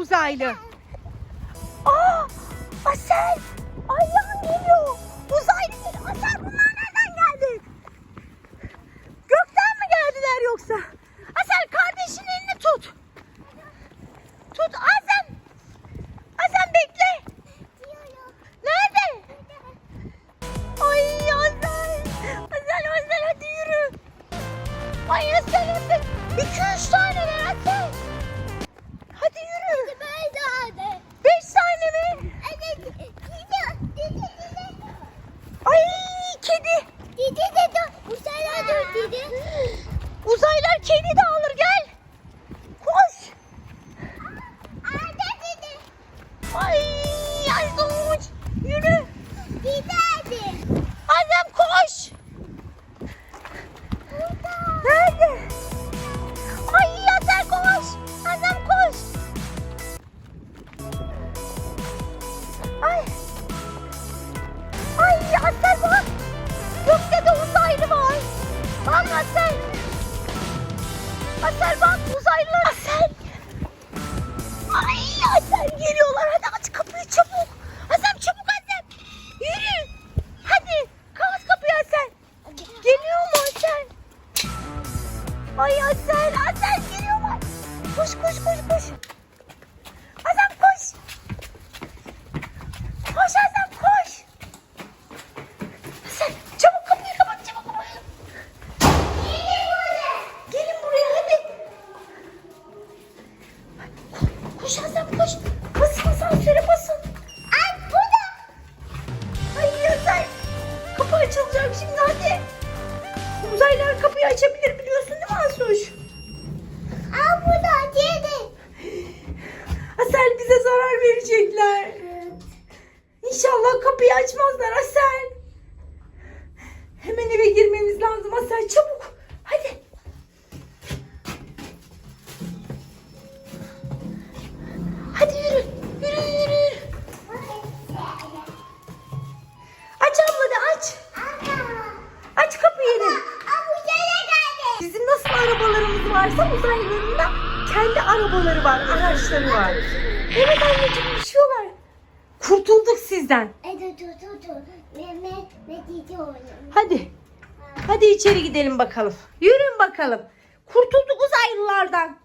uzaylı. Aa, Asel. Ayağın geliyor. Uzaylı geliyor. Asel bunlar nereden geldi? Gökten mi geldiler yoksa? Asel kardeşinin elini tut. Tut Azem. Azem bekle. Nerede? Ay Azel. Azel Azel hadi yürü. Ay Azel. İki üç tane kedi. Uzaylar kedi de alır gel. Koş. Ay Aydoğuç. Yürü. Azem Ay Azer. Azer geliyorlar. Koş koş koş koş. Azem koş. Koş Azem koş. Azem çabuk kapıyı kapat çabuk kapıyı. Gelin buraya hadi. Koş Azem koş. Basın asansöre basın. Ay burada. Ay Azem. Kapı açılacak şimdi hadi. Uzaylılar kapıyı açabilir zarar verecekler. İnşallah kapıyı açmazlar Asel. Hemen eve girmemiz lazım Asel çabuk. Hadi. Hadi yürü. Yürü yürü yürü. Aç abla da aç. Aç kapıyı da. Bizim nasıl arabalarımız varsa uzaylıların da kendi arabaları var, araçları var. Evet anneciğim düşüyorlar. Kurtulduk sizden. Hadi. Hadi içeri gidelim bakalım. Yürüyün bakalım. Kurtulduk uzaylılardan.